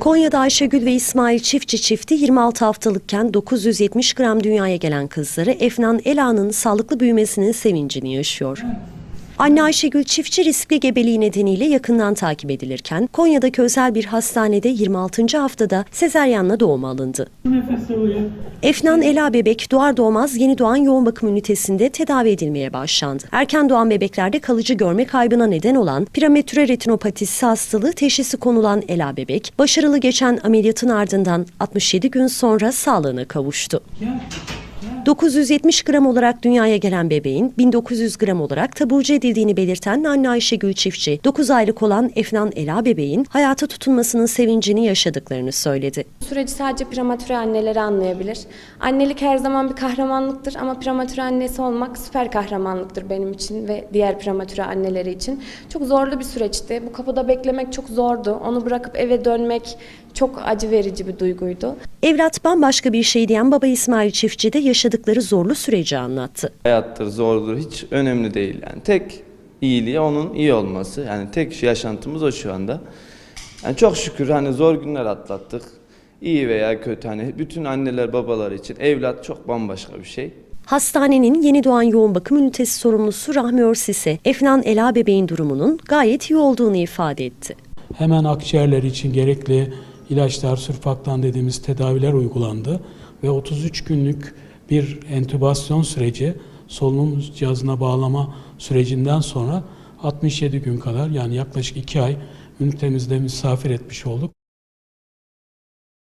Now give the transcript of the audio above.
Konya'da Ayşegül ve İsmail Çiftçi çifti 26 haftalıkken 970 gram dünyaya gelen kızları Efnan Ela'nın sağlıklı büyümesinin sevincini yaşıyor. Anne Ayşegül Çiftçi riskli gebeliği nedeniyle yakından takip edilirken Konya'daki özel bir hastanede 26. haftada sezeryanla doğuma alındı. Efnan Ela bebek doğar doğmaz yeni doğan yoğun bakım ünitesinde tedavi edilmeye başlandı. Erken doğan bebeklerde kalıcı görme kaybına neden olan prematüre retinopatisi hastalığı teşhisi konulan Ela bebek, başarılı geçen ameliyatın ardından 67 gün sonra sağlığına kavuştu. Gel. 970 gram olarak dünyaya gelen bebeğin 1900 gram olarak taburcu edildiğini belirten anne Ayşegül Çiftçi, 9 aylık olan Efnan Ela bebeğin hayata tutunmasının sevincini yaşadıklarını söyledi. Süreci sadece prematüre anneleri anlayabilir. Annelik her zaman bir kahramanlıktır ama prematüre annesi olmak süper kahramanlıktır benim için ve diğer prematüre anneleri için. Çok zorlu bir süreçti. Bu kapıda beklemek çok zordu. Onu bırakıp eve dönmek çok acı verici bir duyguydu. Evlat bambaşka bir şey diyen baba İsmail Çiftçi de yaşadıkları zorlu süreci anlattı. Hayattır, zordur hiç önemli değil yani. Tek iyiliği onun iyi olması. Yani tek şey yaşantımız o şu anda. Yani çok şükür hani zor günler atlattık. İyi veya kötü hani bütün anneler babalar için evlat çok bambaşka bir şey. Hastanenin yeni doğan yoğun bakım ünitesi sorumlusu Rahmi Örsise, Efnan Ela bebeğin durumunun gayet iyi olduğunu ifade etti. Hemen akciğerler için gerekli ilaçlar, sürfaktan dediğimiz tedaviler uygulandı ve 33 günlük bir entübasyon süreci, solunum cihazına bağlama sürecinden sonra 67 gün kadar yani yaklaşık 2 ay ünitemizde misafir etmiş olduk.